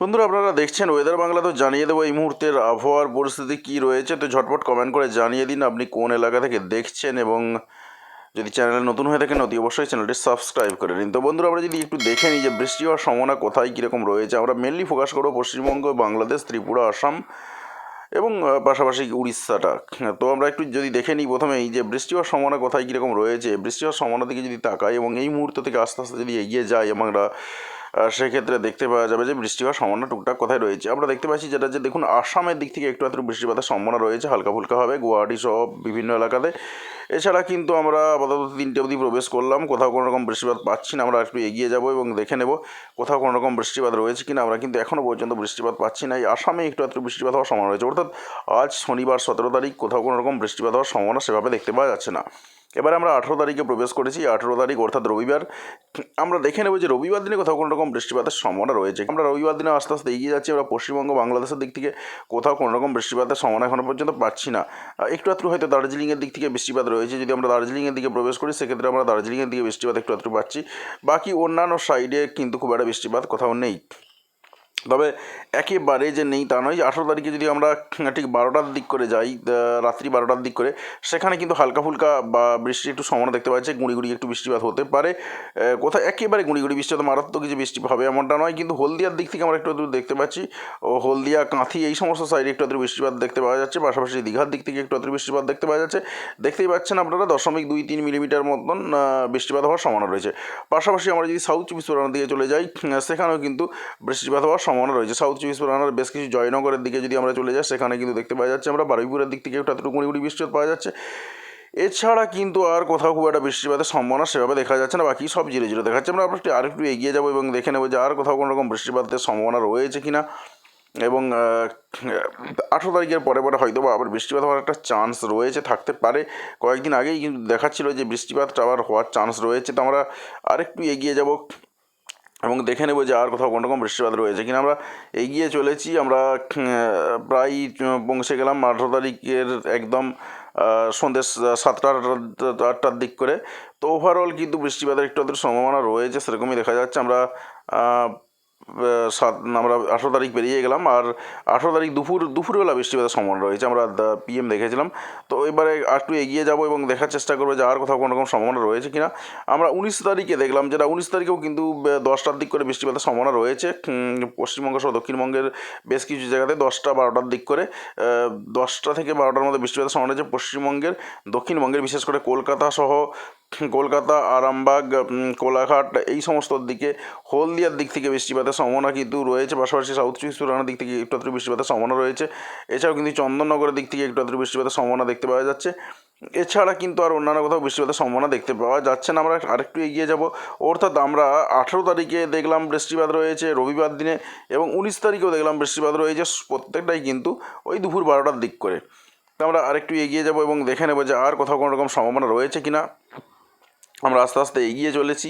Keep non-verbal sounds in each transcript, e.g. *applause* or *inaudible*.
বন্ধুরা, আপনারা দেখছেন ওয়েদার বাংলা, তো জানিয়ে দেবো এই মুহূর্তের আবহাওয়ার পরিস্থিতি কী রয়েছে। তো ঝটপট কমেন্ট করে জানিয়ে দিন আপনি কোন এলাকা থেকে দেখছেন এবং যদি চ্যানেলে নতুন হয়ে থাকেন, অতি অবশ্যই চ্যানেলটি সাবস্ক্রাইব করে নিন। তো বন্ধুরা, আমরা যদি একটু দেখে নিই যে বৃষ্টি হওয়ার সম্ভাবনা কোথায়, কীরকম রয়েছে, আমরা মেনলি ফোকাস করব পশ্চিমবঙ্গ, বাংলাদেশ, ত্রিপুরা, আসাম এবং পাশাপাশি উড়িষ্যাটা। তো আমরা একটু যদি দেখে নিই প্রথমেই যে বৃষ্টি হওয়ার সম্ভাবনা কোথায়, কীরকম রয়েছে, বৃষ্টি হওয়ার সম্ভাবনার দিকে যদি তাকাই এবং এই মুহূর্ত থেকে আস্তে আস্তে যদি এগিয়ে যাই আমরা সেক্ষেত্রে দেখতে পাওয়া যাবে যে বৃষ্টি হওয়ার সম্ভাবনা টুকটাক কোথায় রয়েছে। আমরা দেখতে পাচ্ছি যেটা যে দেখুন, আসামের দিক থেকে একটু একটু বৃষ্টিপাতের সম্ভাবনা রয়েছে হালকা ফুলকা হবে, গুয়াহাটি সহ বিভিন্ন এলাকাতে। এছাড়া কিন্তু আমরা আপাতত তিনটে অবধি প্রবেশ করলাম, কোথাও কোনো রকম বৃষ্টিপাত পাচ্ছি না, আমরা একটু এগিয়ে যাব এবং দেখে নেব কোথাও কোনো রকম বৃষ্টিপাত রয়েছে কিনা। আমরা কিন্তু এখনও পর্যন্ত বৃষ্টিপাত পাচ্ছি না। এই আসামে একটু একটু বৃষ্টিপাত হওয়ার সম্ভাবনা রয়েছে। অর্থাৎ আজ শনিবার সতেরো তারিখ, কোথাও কোনো রকম বৃষ্টিপাত হওয়ার সম্ভাবনা সেভাবে দেখতে পাওয়া যাচ্ছে না। এবার আমরা আঠেরো তারিখে প্রবেশ করেছি আঠেরো তারিখ অর্থাৎ রবিবার। আমরা দেখে নেব যে রবিবার দিনে কোথাও কোনো রকম বৃষ্টিপাতের সম্ভাবনা রয়েছে। আমরা রবিবার দিনে আস্তে আস্তে এগিয়ে যাচ্ছি, আমরা পশ্চিমবঙ্গ, বাংলাদেশের দিক থেকে কোথাও কোনো রকম বৃষ্টিপাতের সম্ভাবনা এখনও পর্যন্ত পাচ্ছি না। একটু একটু হয়তো দার্জিলিংয়ের দিক থেকে বৃষ্টিপাত রয়েছে, যদি আমরা দার্জিলিংয়ের দিকে প্রবেশ করি, সেক্ষেত্রে আমরা দার্জিলিংয়ের দিকে বৃষ্টিপাত একটু একটু পাচ্ছি। বাকি অন্যান্য সাইডে কিন্তু খুব একটা বৃষ্টিপাত কোথাও নেই। তবে একেবারে যে নেই তা নয় যে আঠেরো তারিখে যদি আমরা *laughs* ঠিক বারোটার দিক করে যাই রাত্রি বারোটার দিক করে, সেখানে কিন্তু হালকা ফুলকা বা বৃষ্টির একটু সম্ভাবনা দেখতে পাচ্ছি গুঁড়ি গুঁড়ি একটু বৃষ্টিপাত হতে পারে। কোথায় একেবারে গুঁড়ি গুঁড়ি বৃষ্টিপাত মারাত্মক কিছু বৃষ্টি হবে এমনটা নয়, কিন্তু হলদিয়ার দিক থেকে আমরা একটু দেখতে পাচ্ছি। ও হলদিয়া, কাঁথি এই সমস্ত সাইডে একটু একটু বৃষ্টিপাত দেখতে পাওয়া যাচ্ছে, পাশাপাশি দীঘার দিক থেকে একটু একটু বৃষ্টিপাত দেখতে পাওয়া যাচ্ছে। দেখতেই পাচ্ছেন আপনারা, দশমিক দুই তিন মিলিমিটার মতন বৃষ্টিপাত হওয়ার সম্ভাবনা রয়েছে। পাশাপাশি আমরা যদি সাউথ চব্বিশ পরগনার দিকে চলে যাই সেখানেও কিন্তু বৃষ্টিপাত হওয়ার সম্ভাবনা রয়েছে। সাউথ চব্বিশ পরগনার বেশ কিছু জয়নগরের দিকে যদি আমরা চলে যাই, সেখানে কিন্তু দেখতে পাওয়া যাচ্ছে আমরা। বারুইপুরের দিক থেকে একটু গুঁড়ি বৃষ্টিপাত পাওয়া যাচ্ছে। এছাড়া কিন্তু আর কোথাও খুব একটা বৃষ্টিপাতের সম্ভাবনা সেভাবে দেখা যাচ্ছে না। বাকি সব জিরো জিরো দেখাচ্ছে। আমরা আর একটু এগিয়ে যাব এবং দেখে নেব যে আর কোথাও কোনো রকম বৃষ্টিপাতের সম্ভাবনা রয়েছে কিনা। এবং আঠেরো তারিখের পরে পরে হয়তো বা আবার বৃষ্টিপাত হওয়ার একটা চান্স রয়েছে, থাকতে পারে। কয়েকদিন আগেই কিন্তু দেখাচ্ছিল যে বৃষ্টিপাতটা আবার হওয়ার চান্স রয়েছে। তো আমরা আরেকটু এগিয়ে যাব। এবং দেখে নেব যে আর কোথাও কোনো রকম বৃষ্টিপাত রয়েছে কিনা। আমরা এগিয়ে চলেছি, আমরা প্রায় পৌঁছে গেলাম আঠারো তারিখের একদম সন্ধ্যে সাতটা আটটার দিক করে। তো ওভারঅল কিন্তু বৃষ্টিপাতের একটু আধটু সম্ভাবনা রয়েছে, সেরকমই দেখা যাচ্ছে। আমরা সাত আমরা আঠেরো তারিখ পেরিয়ে গেলাম আর আঠেরো তারিখ দুপুর দুপুরবেলা বৃষ্টিপাতের সম্ভাবনা রয়েছে। আমরা পিএম দেখেছিলাম। তো এবারে একটু এগিয়ে যাব এবং দেখার চেষ্টা করব যে আর কোথাও কোনো রকম সম্ভাবনা রয়েছে কিনা। আমরা উনিশ তারিখে দেখলাম যেটা উনিশ তারিখেও কিন্তু দশটার দিক করে বৃষ্টিপাতের সম্ভাবনা রয়েছে। পশ্চিমবঙ্গ সহ দক্ষিণবঙ্গের বেশ কিছু জায়গাতে দশটা বারোটার দিক করে দশটা থেকে বারোটার মধ্যে বৃষ্টিপাতের সম্ভাবনা রয়েছে। পশ্চিমবঙ্গের, দক্ষিণবঙ্গের, বিশেষ করে কলকাতা সহ কলকাতা, আরামবাগ কোলাঘাট, এই সমস্ত দিকে। হলদিয়ার দিক থেকে বৃষ্টিপাতের সম্ভাবনা কিন্তু রয়েছে। পাশাপাশি সাউথ চব্বিশ পরগনার দিক থেকে একটু আধটু বৃষ্টিপাতের সম্ভাবনা রয়েছে। এছাড়াও কিন্তু চন্দননগরের দিক থেকে একটু আধটু বৃষ্টিপাতের সম্ভাবনা দেখতে পাওয়া যাচ্ছে। এছাড়া কিন্তু আর অন্যান্য কোথাও বৃষ্টিপাতের সম্ভাবনা দেখতে পাওয়া যাচ্ছে না। আমরা আরেকটু এগিয়ে যাব। অর্থাৎ আমরা আঠেরো তারিখে দেখলাম বৃষ্টিপাত রয়েছে রবিবার দিনে এবং উনিশ তারিখেও দেখলাম বৃষ্টিপাত রয়েছে প্রত্যেকটাই কিন্তু ওই দুপুর বারোটার দিক করে। তো আমরা আরেকটু এগিয়ে যাব এবং দেখে নেব যে আর কোথাও কোনো রকম সম্ভাবনা রয়েছে কিনা। আমরা আস্তে আস্তে এগিয়ে চলেছি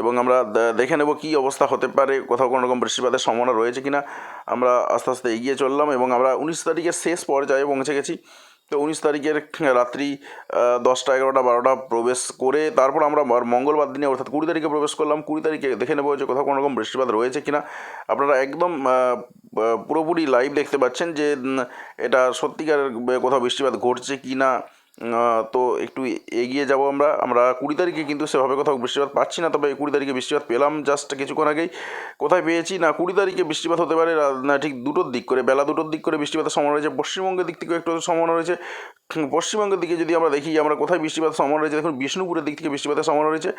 এবং আমরা দেখে নেব কী অবস্থা হতে পারে, কোথাও কোনো রকম বৃষ্টিপাতের সম্ভাবনা রয়েছে কিনা। আমরা আস্তে আস্তে এগিয়ে চললাম এবং আমরা উনিশ তারিখের শেষ পর্যায়ে পৌঁছে গেছি। তো উনিশ তারিখের রাত্রি দশটা এগারোটা বারোটা প্রবেশ করে তারপর আমরা মঙ্গলবার দিনে অর্থাৎ কুড়ি তারিখে প্রবেশ করলাম। কুড়ি তারিখে দেখে নেব যে কোথাও কোনো রকম বৃষ্টিপাত রয়েছে কিনা। আপনারা একদম পুরোপুরি লাইভ দেখতে পাচ্ছেন যে এটা সত্যিকার কোথাও বৃষ্টিপাত ঘটছে কি না তো একটু এগিয়ে যাব আমরা। আমরা কুড়ি তারিখে কিন্তু সেভাবে কোথাও বৃষ্টিপাত পাচ্ছি না, তবে কুড়ি তারিখে বৃষ্টিপাত পেলাম জাস্ট কিছুক্ষণ আগেই। কোথায় পেয়েছি? না, কুড়ি তারিখে বৃষ্টিপাত হতে পারে না, ঠিক দুটোর দিক করে, বেলা দুটোর দিক করে বৃষ্টিপাতের সম্ভাবনা রয়েছে। পশ্চিমবঙ্গের দিক থেকেও একটু সম্ভাবনা রয়েছে। পশ্চিমবঙ্গের দিকে যদি আমরা দেখি, আমরা কোথায় বৃষ্টিপাত সম্ভাবনা রয়েছে? দেখুন, বিষ্ণুপুরের দিক থেকে বৃষ্টিপাতের সম্ভাবনা রয়েছে।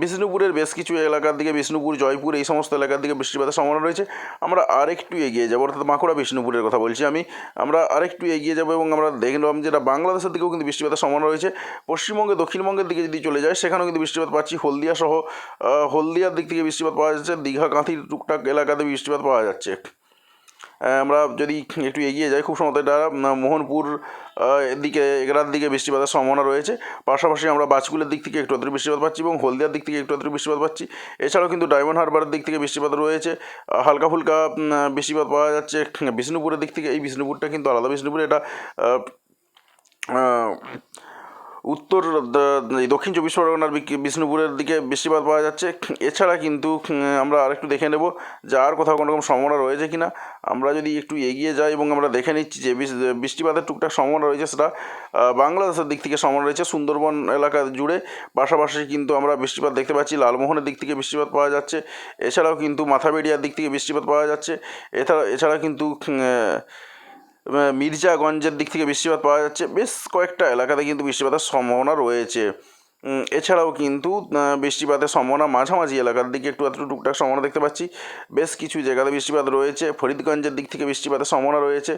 বিষ্ণুপুরের বেশ কিছু এলাকার দিকে, বিষ্ণুপুর, জয়পুর, এই সমস্ত এলাকার দিকে বৃষ্টিপাতের সম্ভাবনা রয়েছে। আমরা আরেকটু এগিয়ে যাব, অর্থাৎ বাঁকুড়া বিষ্ণুপুরের কথা বলছি আমি। আমরা আরেকটু এগিয়ে যাব এবং আমরা দেখলাম যেটা বাংলাদেশের দিকেও কিন্তু বৃষ্টিপাতের সম্ভাবনা রয়েছে। পশ্চিমবঙ্গে, দক্ষিণবঙ্গের দিকে যদি চলে যায় সেখানেও কিন্তু বৃষ্টিপাত পাচ্ছি। হলদিয়া সহ হলদিয়ার দিক থেকে বৃষ্টিপাত পাওয়া যাচ্ছে। দীঘা, কাঁথির টুকটাক এলাকাতে বৃষ্টিপাত পাওয়া যাচ্ছে। আমরা যদি একটু এগিয়ে যাই, খুব সম্ভবত এটা মোহনপুর এদিকে এগরার দিকে বৃষ্টিপাতের সম্ভাবনা রয়েছে। পাশাপাশি আমরা বাজকুলের দিক থেকে একটু আধটু বৃষ্টিপাত পাচ্ছি এবং হলদিয়ার দিক থেকে একটু আধটু বৃষ্টিপাত পাচ্ছি। এছাড়াও কিন্তু ডায়মন্ড হারবারের দিক থেকে বৃষ্টিপাত রয়েছে। হালকা ফুলকা বৃষ্টিপাত পাওয়া যাচ্ছে। বিষ্ণুপুরের দিক থেকে এই বিষ্ণুপুরটা কিন্তু আলাদা। বিষ্ণুপুর এটা উত্তর দক্ষিণ চব্বিশ পরগনার বিষ্ণুপুরের দিকে বৃষ্টিপাত পাওয়া যাচ্ছে। এছাড়া কিন্তু আমরা আরেকটু দেখে নেব যে আর কোথাও কোনো রকম সম্ভাবনা রয়েছে কিনা। আমরা যদি একটু এগিয়ে যাই এবং আমরা দেখে নিচ্ছি যে বৃষ্টিপাতের টুকটাক সম্ভাবনা রয়েছে, সেটা বাংলাদেশের দিক থেকে সম্ভাবনা রয়েছে। সুন্দরবন এলাকা জুড়ে পাশাপাশি কিন্তু আমরা বৃষ্টিপাত দেখতে পাচ্ছি। লালমোহনের দিক থেকে বৃষ্টিপাত পাওয়া যাচ্ছে। এছাড়াও কিন্তু মাথাবেড়িয়ার দিক থেকে বৃষ্টিপাত পাওয়া যাচ্ছে। এছাড়া এছাড়া কিন্তু মির্জাগঞ্জের দিক থেকে বৃষ্টিপাত পাওয়া যাচ্ছে। বেশ কয়েকটা এলাকাতে কিন্তু বৃষ্টিপাতের সম্ভাবনা রয়েছে। এছাড়াও কিন্তু বৃষ্টিপাতের সম্ভাবনা মাঝামাঝি এলাকার দিকে একটু একটু টুকটাক সম্ভাবনা দেখতে পাচ্ছি। বেশ কিছু জায়গাতে বৃষ্টিপাত রয়েছে। ফরিদগঞ্জের দিক থেকে বৃষ্টিপাতের সম্ভাবনা রয়েছে।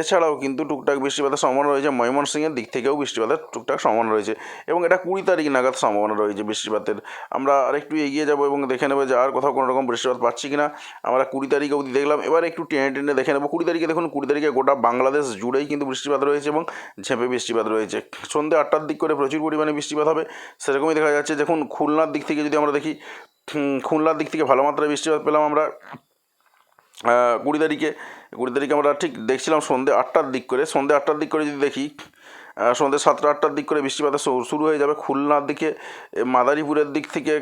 এছাড়াও কিন্তু টুকটাক বৃষ্টিপাতের সম্ভাবনা রয়েছে। ময়মনসিংহের দিক থেকেও বৃষ্টিপাতের টুকটাক সম্ভাবনা রয়েছে এবং এটা কুড়ি তারিখ নাগাদ সম্ভাবনা রয়েছে বৃষ্টিপাতের। আমরা আরেকটু এগিয়ে যাব এবং দেখে নেব যে আর কোথাও কোনো রকম বৃষ্টিপাত পাচ্ছি কিনা। আমরা কুড়ি তারিখ অবধি দেখলাম। এবার একটু টেনে টেনে দেখে নেব। কুড়ি তারিখে দেখুন, কুড়ি তারিখে গোটা বাংলাদেশ জুড়েই কিন্তু বৃষ্টিপাত রয়েছে এবং ঝেঁপে বৃষ্টিপাত রয়েছে। সন্ধ্যে আটটার দিক করে প্রচুর পরিমাণে বৃষ্টিপাত হবে। সেরকমই দেখা যাচ্ছে। দেখুন, খুলনার দিক থেকে যদি আমরা দেখি খুলনার দিক থেকে ভালো মাত্রায় বৃষ্টিপাত পেলাম আমরা। কুড়ি তারিখে কুড়ি তারিখে আমরা ঠিক দেখছিলাম সন্ধে আটটার দিক করে। সন্ধে আটটার দিক করে যদি দেখি সন্ধ্যে সাতটা আটটার দিক করে বৃষ্টিপাত শুরু হয়ে যাবে খুলনার দিকে মাদারীপুরের দিক থেকে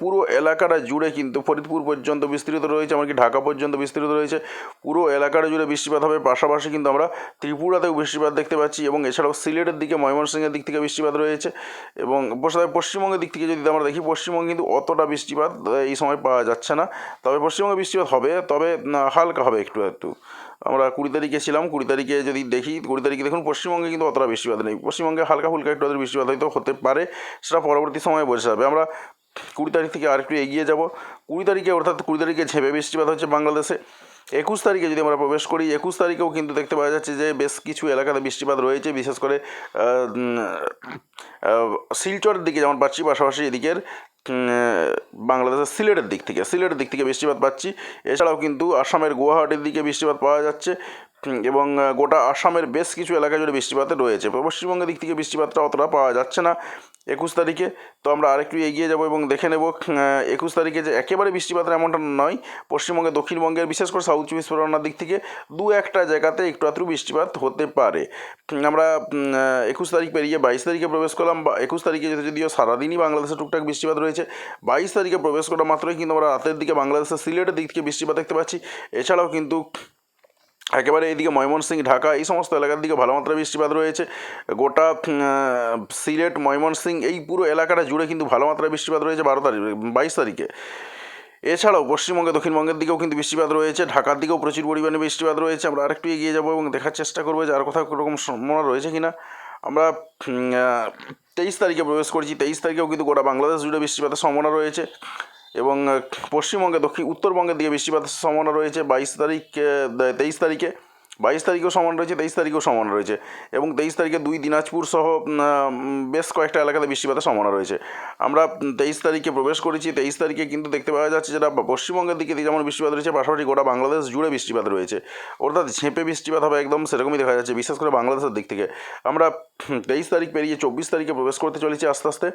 পুরো এলাকাটা জুড়ে কিন্তু ফরিদপুর পর্যন্ত বিস্তৃত রয়েছে, এমনকি ঢাকা পর্যন্ত বিস্তৃত রয়েছে। পুরো এলাকাটা জুড়ে বৃষ্টিপাত হবে, পাশাপাশি কিন্তু আমরা ত্রিপুরাতেও বৃষ্টিপাত দেখতে পাচ্ছি এবং এছাড়াও সিলেটের দিকে, ময়মনসিংহের দিক থেকে বৃষ্টিপাত রয়েছে এবং পশ্চিম- পশ্চিমবঙ্গের দিক থেকে যদি আমরা দেখি, পশ্চিমবঙ্গে কিন্তু অতটা বৃষ্টিপাত এই সময় পাওয়া যাচ্ছে না। তবে পশ্চিমবঙ্গে বৃষ্টিপাত হবে, তবে হালকা হবে একটু একটু। আমরা কুড়ি তারিখে ছিলাম, কুড়ি তারিখে যদি দেখি, কুড়ি তারিখে দেখুন পশ্চিমবঙ্গে কিন্তু অতটা বৃষ্টিপাত নেই। পশ্চিমবঙ্গে হালকা ফুলকা একটু আধটু বৃষ্টিপাত হয়তো হতে পারে, সেটা পরবর্তী সময়ে বোঝা যাবে। আমরা কুড়ি তারিখ থেকে আর একটু এগিয়ে যাব। কুড়ি তারিখে অর্থাৎ কুড়ি তারিখে ঝেপে বৃষ্টিপাত হচ্ছে বাংলাদেশে। একুশ তারিখে যদি আমরা প্রবেশ করি, একুশ তারিখেও কিন্তু দেখতে পাওয়া যাচ্ছে যে বেশ কিছু এলাকাতে বৃষ্টিপাত রয়েছে, বিশেষ করে শিলচরের দিকে যেমন পাচ্ছি, পাশাপাশি এদিকের বাংলাদেশের সিলেটের দিক থেকে। সিলেটের দিক থেকে বৃষ্টিপাত পাচ্ছি। এছাড়াও কিন্তু আসামের গুয়াহাটির দিকে বৃষ্টিপাত পাওয়া যাচ্ছে। এবং গোটা আসামের বেশ কিছু এলাকা জুড়ে বৃষ্টিপাত রয়েছে। পশ্চিমবঙ্গের দিক থেকে বৃষ্টিপাতটা অতটা পাওয়া যাচ্ছে না একুশ তারিখে। তো আমরা আরেকটু এগিয়ে যাব এবং দেখে নেব একুশ তারিখে যে একেবারে বৃষ্টিপাতের এমনটা নয় পশ্চিমবঙ্গে দক্ষিণবঙ্গের, বিশেষ করে সাউথ চব্বিশ পরগনার দিক থেকে দু একটা জায়গাতে একটু আধটু বৃষ্টিপাত হতে পারে। আমরা একুশ তারিখ পেরিয়ে বাইশ তারিখে প্রবেশ করলাম। বা, একুশ তারিখে যদি- যদিও সারাদিনই বাংলাদেশে টুকটাক বৃষ্টিপাত রয়েছে, বাইশ তারিখে প্রবেশ করা মাত্রই কিন্তু আমরা রাতের দিকে বাংলাদেশের সিলেটের দিক থেকে বৃষ্টিপাত দেখতে পাচ্ছি। এছাড়াও কিন্তু একেবারে এইদিকে ময়মনসিংহ, ঢাকা, এই সমস্ত এলাকার দিকে ভালো মাত্রায় বৃষ্টিপাত রয়েছে। গোটা সিলেট, ময়মনসিংহ, এই পুরো এলাকাটা জুড়ে কিন্তু ভালো মাত্রায় বৃষ্টিপাত রয়েছে বারো তারিখ, বাইশ তারিখে। এছাড়াও পশ্চিমবঙ্গে, দক্ষিণবঙ্গের দিকেও কিন্তু বৃষ্টিপাত রয়েছে, ঢাকার দিকেও প্রচুর পরিমাণে বৃষ্টিপাত রয়েছে। আমরা আরেকটু এগিয়ে যাব এবং দেখার চেষ্টা করব যে আর কোথাও কোনো রকম সম্ভাবনা রয়েছে কিনা। আমরা তেইশ তারিখে প্রবেশ করছি, তেইশ তারিখেও কিন্তু গোটা বাংলাদেশ জুড়ে বৃষ্টিপাতের সম্ভাবনা রয়েছে। এবং পশ্চিমবঙ্গে, দক্ষিণ উত্তরবঙ্গের দিকে বৃষ্টিপাতের সম্ভাবনা রয়েছে বাইশ তারিখ তেইশ তারিখে। বাইশ তারিখেও সমান রয়েছে, তেইশ তারিখেও সমান রয়েছে। এবং তেইশ তারিখে দুই দিনাজপুর সহ বেশ কয়েকটা এলাকাতে বৃষ্টিপাতের সম্ভাবনা রয়েছে। আমরা তেইশ তারিখে প্রবেশ করেছি, তেইশ তারিখে কিন্তু দেখতে পাওয়া যাচ্ছে যেটা পশ্চিমবঙ্গের দিকে যেমন বৃষ্টিপাত রয়েছে, পাশাপাশি গোটা বাংলাদেশ জুড়ে বৃষ্টিপাত রয়েছে। অর্থাৎ ঝেঁপে বৃষ্টিপাত হবে একদম সেরকমই দেখা যাচ্ছে, বিশেষ করে বাংলাদেশের দিক থেকে। আমরা তেইশ তারিখ পেরিয়ে চব্বিশ তারিখে প্রবেশ করতে চলেছি আস্তে আস্তে।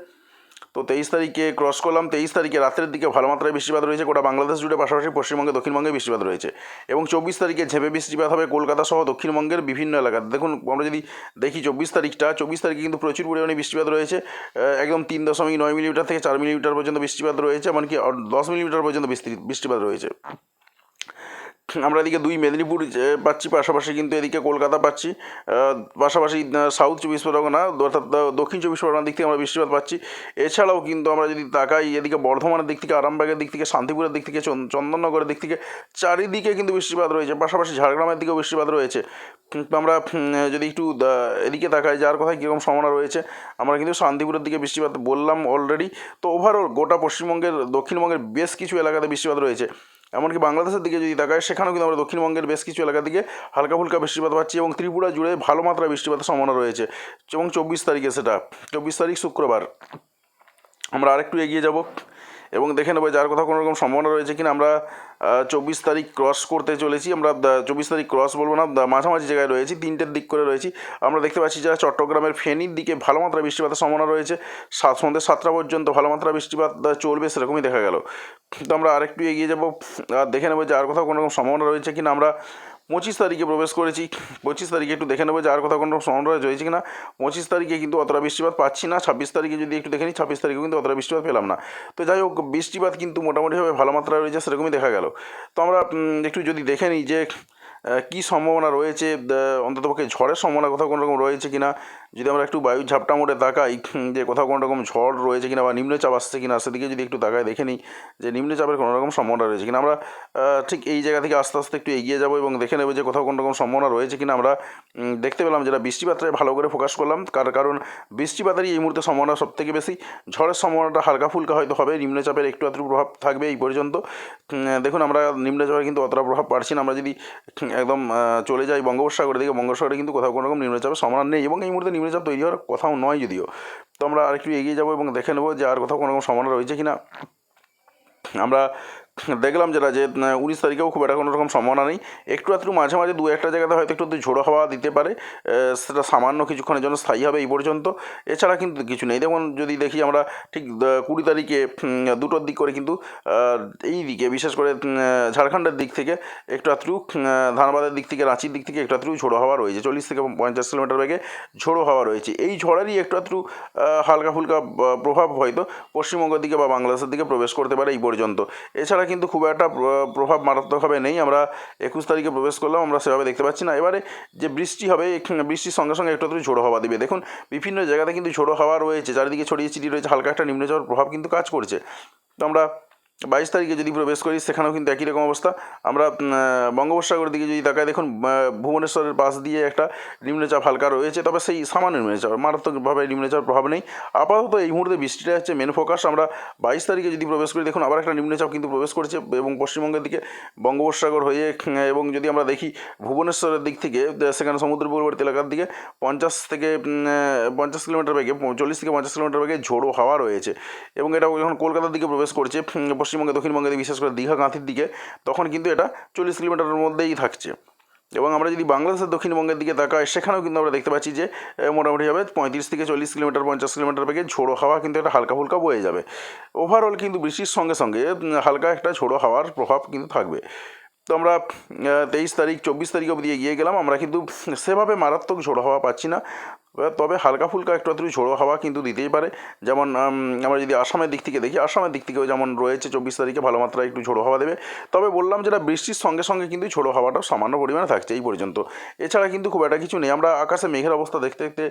তো তেইশ তারিখে ক্রস করলাম, তেইশ তারিখে রাতের দিকে ভালো মাত্রায় বৃষ্টিপাত রয়েছে, গোটা বাংলাদেশ জুড়ে, পাশাপাশি পশ্চিমবঙ্গে, দক্ষিণবঙ্গে বৃষ্টিপাত রয়েছে এবং চব্বিশ তারিখে ঝেপে বৃষ্টিপাত হবে কলকাতা সহ দক্ষিণবঙ্গের বিভিন্ন এলাকাতে। দেখুন, আমরা যদি দেখি চব্বিশ তারিখটা, চব্বিশ তারিখে কিন্তু প্রচুর পরিমাণে বৃষ্টিপাত রয়েছে একদম তিন দশমিক নয় মিলিমিটার থেকে চার মিলিমিটার পর্যন্ত বৃষ্টিপাত রয়েছে, এমনকি দশ মিলিমিটার পর্যন্ত বৃষ্টি- বৃষ্টিপাত রয়েছে। *clears throat* আমরা এদিকে দুই মেদিনীপুর পাচ্ছি, পাশাপাশি কিন্তু এদিকে কলকাতা পাচ্ছি পাশাপাশি সাউথ চব্বিশ পরগনা, অর্থাৎ দক্ষিণ চব্বিশ পরগনার দিক থেকে আমরা বৃষ্টিপাত পাচ্ছি। এছাড়াও কিন্তু আমরা যদি তাকাই এদিকে বর্ধমানের দিক থেকে, আরামবাগের দিক থেকে, শান্তিপুরের দিক থেকে, চন- চন্দননগরের দিক থেকে, চারিদিকে কিন্তু বৃষ্টিপাত রয়েছে, পাশাপাশি ঝাড়গ্রামের দিকেও বৃষ্টিপাত রয়েছে। আমরা যদি একটু এদিকে তাকাই, যার কথায় কীরকম সম্ভাবনা রয়েছে, আমরা কিন্তু শান্তিপুরের দিকে বৃষ্টিপাত বললাম অলরেডি তো ওভারঅল গোটা পশ্চিমবঙ্গের, দক্ষিণবঙ্গের বেশ কিছু এলাকাতে বৃষ্টিপাত রয়েছে। এমনকি বাংলাদেশের দিকে যদি তাকায়, সেখানেও কিন্তু আমরা দক্ষিণবঙ্গের বেশ কিছু এলাকা দিকে হালকা ফুলকা বৃষ্টিপাত পাচ্ছি এবং ত্রিপুরা জুড়ে ভালো মাত্রা বৃষ্টিপাতের সম্ভাবনা রয়েছে। এবং চব্বিশ তারিখে সেটা, চব্বিশ তারিখ শুক্রবার। আমরা আরেকটু এগিয়ে যাব। এবং দেখে নেব যার কথা কোনো রকম সম্ভাবনা রয়েছে কিনা। আমরা চব্বিশ তারিখ ক্রস করতে চলেছি। আমরা চব্বিশ তারিখ ক্রস বলব না মাঝামাঝি জায়গায় রয়েছি, তিনটের দিক করে রয়েছি। আমরা দেখতে পাচ্ছি যারা চট্টগ্রামের ফেনীর দিকে ভালো মাত্রায় বৃষ্টিপাতের সম্ভাবনা রয়েছে। সাত, সন্ধ্যে সাতটা পর্যন্ত ভালো মাত্রা বৃষ্টিপাত চলবে সেরকমই দেখা গেল। তো আমরা আরেকটু এগিয়ে যাব। আর দেখে নেব যে আর কোথাও কোনো রকম সম্ভাবনা রয়েছে কিনা। আমরা পঁচিশ তারিখে প্রবেশ করেছি। পঁচিশ তারিখে একটু দেখে নেব যে আর কোথাও কোনো সমন্বয় রয়েছে কিনা। পঁচিশ তারিখে কিন্তু অতটা বৃষ্টিপাত পাচ্ছি না। ছাব্বিশ তারিখে যদি একটু দেখে নিই, ছাব্বিশ তারিখে কিন্তু অতটা বৃষ্টিপাত পেলাম না। তো যাই হোক, বৃষ্টিপাত কিন্তু মোটামুটিভাবে ভালো মাত্রায় রয়েছে, সেরকমই দেখা গেল। তো আমরা একটু যদি দেখে নিই যে কী সম্ভাবনা রয়েছে অন্ততপক্ষে ঝড়ের সম্ভাবনা কোথাও কোনো রকম রয়েছে কিনা যদি আমরা একটু বায়ু ঝাপটা মোড়ে তাকাই যে কোথাও কোনো রকম ঝড় রয়েছে কিনা বা নিম্নচাপ আসছে কিনা সেদিকে যদি একটু তাকায় দেখে নিই, যে নিম্নচাপের কোনো রকম সম্ভাবনা রয়েছে কিনা। আমরা ঠিক এই জায়গা থেকে আস্তে আস্তে একটু এগিয়ে যাব এবং দেখে নেব যে কোথাও কোনো রকম সম্ভাবনা রয়েছে কিনা। আমরা দেখতে পেলাম যেটা বৃষ্টিপাতটায় ভালো করে ফোকাস করলাম কার কারণ বৃষ্টিপাতেরই এই মুহূর্তে সম্ভাবনা সব থেকে বেশি। ঝড়ের সম্ভাবনাটা হালকা ফুলকা হয়তো হবে নিম্নচাপের একটু আধটু প্রভাব থাকবে এই পর্যন্ত। দেখুন আমরা নিম্নচাপের কিন্তু অতটা প্রভাব পাচ্ছি না। আমরা যদি একদম চলে যাই বঙ্গোপসাগরের দিকে, বঙ্গোপসাগরে কিন্তু কোথাও কোনো রকম নিম্নচাপের সম্ভাবনা নেই এবং এই মুহূর্তে নিম্নচাপ তৈরি হওয়ার কথাও নয় যদিও। তো আমরা আরেকটু এগিয়ে যাব এবং দেখে নেব যে আর কোথাও কোনো রকম সম্ভাবনা রয়েছে কিনা। আমরা দেখলাম যেটা যে উনিশ তারিখেও খুব একটা কোনো রকম সম্ভাবনা নেই। একটু একটু মাঝে মাঝে দু একটা জায়গাতে হয়তো একটু ঝোড়ো হাওয়া দিতে পারে। সেটা সামান্য কিছুক্ষণের জন্য স্থায়ী হবে এই পর্যন্ত। এছাড়া কিন্তু কিছু নেই। যেমন যদি দেখি আমরা ঠিক কুড়ি তারিখে দুটোর দিক করে কিন্তু এই দিকে বিশেষ করে ঝাড়খণ্ডের দিক থেকে একটু একটু ধানবাদের দিক থেকে রাঁচির দিক থেকে একটু একটু ঝোড়ো হাওয়া রয়েছে। চল্লিশ থেকে পঞ্চাশ কিলোমিটার বেগে ঝোড়ো হাওয়া রয়েছে। এই ঝড়েরই একটু আহ, হালকা ফুলকা প্রভাব হয়তো পশ্চিমবঙ্গের দিকে বা বাংলাদেশের দিকে প্রবেশ করতে পারে এই পর্যন্ত। এছাড়া কিন্তু খুব একটা প্রভাব মারাত্মকভাবে নেই। আমরা একুশ তারিখে প্রবেশ করলাম, আমরা সেভাবে দেখতে পাচ্ছি না। এবারে যে বৃষ্টি হবে বৃষ্টির সঙ্গে সঙ্গে একটু ঝোড়ো হাওয়া দিবে। দেখুন, বিভিন্ন জায়গাতে কিন্তু ঝোড়ো হাওয়া রয়েছে, চারিদিকে ছড়িয়ে ছিটিয়ে রয়েছে, হালকা একটা নিম্নচাপের প্রভাব কিন্তু কাজ করছে। তো আমরা বাইশ তারিখে যদি প্রবেশ করি, সেখানেও কিন্তু একই রকম অবস্থা। আমরা বঙ্গোপসাগরের দিকে যদি তাকাই, দেখুন ভুবনেশ্বরের পাশ দিয়ে একটা নিম্নচাপ হালকা রয়েছে, তবে সেই সামান্য নিম্নচাপ, মারাত্মকভাবে নিম্নচাপ প্রভাব নেই। আপাতত এই মুহূর্তে বৃষ্টিটা হচ্ছে মেন ফোকাস আমরা বাইশ তারিখে যদি প্রবেশ করি, দেখুন, আবার একটা নিম্নচাপ কিন্তু প্রবেশ করছে এবং পশ্চিমবঙ্গের দিকে বঙ্গোপসাগর হয়ে, এবং যদি আমরা দেখি ভুবনেশ্বরের দিক থেকে সেখানে সমুদ্র পূর্ববর্তী এলাকার দিকে পঞ্চাশ থেকে পঞ্চাশ কিলোমিটার বেগে, চল্লিশ থেকে পঞ্চাশ কিলোমিটার বেগে ঝোড়ো হাওয়া রয়েছে। এবং এটা যখন কলকাতার দিকে প্রবেশ করছে পশ্চিমবঙ্গে দক্ষিণবঙ্গে বিশেষ করে দীঘা কাঁথির দিকে তখন কিন্তু এটা চল্লিশ কিলোমিটারের মধ্যেই থাকছে। এবং আমরা যদি বাংলাদেশের দক্ষিণবঙ্গের দিকে তাকাই সেখানেও কিন্তু আমরা দেখতে পাচ্ছি যে এ, মোটামুটিভাবে পঁয়ত্রিশ থেকে চল্লিশ কিলোমিটার পঞ্চাশ কিলোমিটার বেগে ঝোড়ো হাওয়া কিন্তু একটা হালকা ফুলকা বয়ে যাবে। ওভারঅল কিন্তু বৃষ্টির সঙ্গে সঙ্গে হালকা একটা ঝোড়ো হাওয়ার প্রভাব কিন্তু থাকবে। তো আমরা তেইশ তারিখ চব্বিশ তারিখ অবধি এগিয়ে গেলাম। আমরা কিন্তু সেভাবে মারাত্মক ঝোড়ো হাওয়া পাচ্ছি না। তবে হালকা ফুলকা একটু একটু ঝোড়ো হাওয়া কিন্তু দিতেই পারে। যেমন আমরা যদি আসামের দিক থেকে দেখি, আসামের দিক থেকেও যেমন রয়েছে চব্বিশ তারিখে ভালো মাত্রায় একটু ঝোড়ো হাওয়া দেবে। তবে বললাম যেটা বৃষ্টির সঙ্গে সঙ্গে কিন্তু ঝোড়ো হাওয়াটাও সামান্য পরিমাণে থাকছে এই পর্যন্ত। এছাড়া কিন্তু খুব একটা কিছু নেই। আমরা আকাশে মেঘের অবস্থা দেখতে দেখতে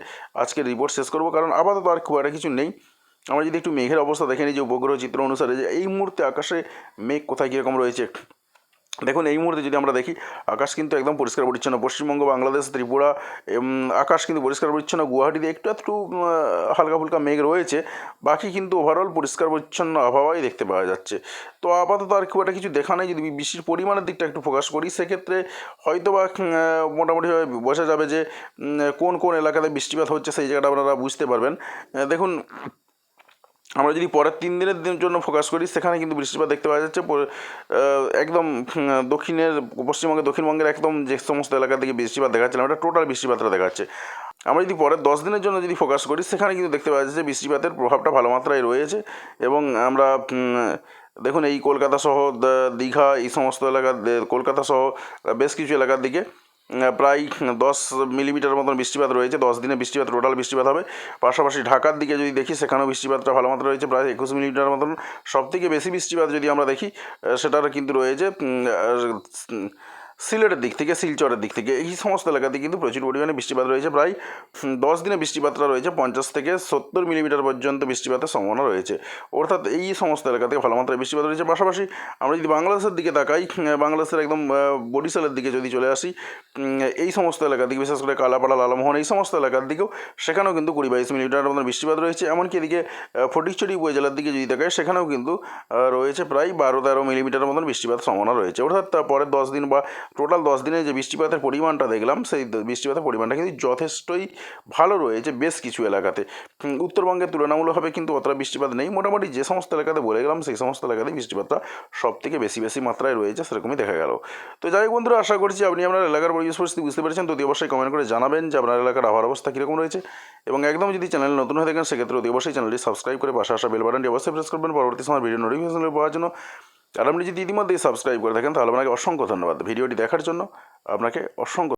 আজকের রিপোর্ট শেষ করব। কারণ আপাতত আর খুব একটা কিছু নেই। আমরা যদি একটু মেঘের অবস্থা দেখে নিই যে উপগ্রহ চিত্র অনুসারে যে এই মুহূর্তে আকাশে মেঘ কোথায় কীরকম রয়েছে দেখুন, এই মুহূর্তে যদি আমরা দেখি, আকাশ কিন্তু একদম পরিষ্কার পরিচ্ছন্ন। পশ্চিমবঙ্গ, বাংলাদেশ, ত্রিপুরা আকাশ কিন্তু পরিষ্কার পরিচ্ছন্ন। গুয়াহাটিতে একটু একটু হালকা ফুলকা মেঘ রয়েছে। বাকি কিন্তু ওভারঅল পরিষ্কার পরিচ্ছন্ন আবহাওয়াই দেখতে পাওয়া যাচ্ছে। তো আপাতত আর খুব একটা কিছু দেখা নেই। যদি বৃষ্টির পরিমাণের দিকটা একটু ফোকাস করি, সেক্ষেত্রে হয়তো বা মোটামুটিভাবে বোঝা যাবে যে কোন কোন এলাকাতে বৃষ্টিপাত হচ্ছে, সেই জায়গাটা আপনারা বুঝতে পারবেন। দেখুন আমরা যদি পরের তিন দিনের জন্য ফোকাস করি, সেখানে কিন্তু বৃষ্টিপাত দেখতে পাওয়া যাচ্ছে একদম দক্ষিণের পশ্চিমবঙ্গে দক্ষিণবঙ্গের একদম যে সমস্ত এলাকা থেকে বৃষ্টিপাত দেখাচ্ছিলাম, এটা টোটাল বৃষ্টিপাতটা দেখাচ্ছে। আমরা যদি পরের দশ দিনের জন্য যদি ফোকাস করি, সেখানে কিন্তু দেখতে পাওয়া যাচ্ছে বৃষ্টিপাতের প্রভাবটা ভালো মাত্রায় রয়েছে এবং আমরা দেখুন এই কলকাতা সহ দীঘা, এই সমস্ত এলাকা কলকাতা সহ, বেশ কিছু এলাকার দিকে প্রায় দশ মিলিমিটার মতন বৃষ্টিপাত রয়েছে, দশ দিনে বৃষ্টিপাত টোটাল বৃষ্টিপাত হবে। পাশাপাশি ঢাকার দিকে যদি দেখি, সেখানেও বৃষ্টিপাতটা ভালো মাত্রা রয়েছে, প্রায় একুশ মিলিমিটার মতন। সবথেকে বেশি বৃষ্টিপাত যদি আমরা দেখি সেটার কিন্তু রয়েছে সিলেটের দিক থেকে, শিলচরের দিক থেকে, এই সমস্ত এলাকাতে কিন্তু প্রচুর পরিমাণে বৃষ্টিপাত রয়েছে। প্রায় দশ দিনে বৃষ্টিপাতটা রয়েছে, পঞ্চাশ থেকে সত্তর মিলিমিটার পর্যন্ত বৃষ্টিপাতের সম্ভাবনা রয়েছে। অর্থাৎ এই সমস্ত এলাকা থেকে ভালো মাত্রায় বৃষ্টিপাত রয়েছে। পাশাপাশি আমরা যদি বাংলাদেশের দিকে তাকাই বাংলাদেশের একদম বরিশালের দিকে যদি চলে আসি এই সমস্ত এলাকা দিকে, বিশেষ করে কালাপাড়া, লালমোহন, এই সমস্ত এলাকার দিকেও সেখানেও কিন্তু কুড়ি বাইশ মিলিমিটার মতন বৃষ্টিপাত রয়েছে। এমনকি এদিকে ফটিকছড়ি উপজেলার দিকে যদি তাকাই, সেখানেও কিন্তু রয়েছে প্রায় বারো তেরো মিলিমিটার মতন বৃষ্টিপাতের সম্ভাবনা রয়েছে। অর্থাৎ পরের দশ দিন বা টোটাল দশ দিনে যে বৃষ্টিপাতের পরিমাণটা দেখলাম, সেই বৃষ্টিপাতের পরিমাণটা কিন্তু যথেষ্টই ভালো রয়েছে বেশ কিছু এলাকাতে। উত্তরবঙ্গের তুলনামূলকভাবে কিন্তু অতটা বৃষ্টিপাত নেই। মোটামুটি যে সমস্ত এলাকাতে বলে গেলাম, সেই সমস্ত এলাকাতে বৃষ্টিপাতটা সব থেকে বেশি বেশি মাত্রায় রয়েছে, সেরকমই দেখা গেল। তো যাই হোক বন্ধুরা, আশা করছি আপনি আপনার এলাকার পরিবেশ পরিস্থিতি বুঝতে পেরেছেন। তো অবশ্যই কমেন্ট করে জানাবেন যে আপনার এলাকার আবহাওয়ার অবস্থা কীরকম রয়েছে। এবং একদম যদি চ্যানেল নতুন হয়ে থাকেন, সেক্ষেত্রে অতি অবশ্যই চ্যানেলটি সাবস্ক্রাইব করে পাশে আসা বেল বাটনটি অবশ্যই প্রেস করবেন। পরবর্তী সময় ভিডিও নোটিফিকেশন পাওয়ার জন্য আর আপনি যদি ইতিমধ্যেই সাবস্ক্রাইব করে থাকেন, তাহলে আপনাকে অসংখ্য ধন্যবাদ। ভিডিওটি দেখার জন্য আপনাকে অসংখ্য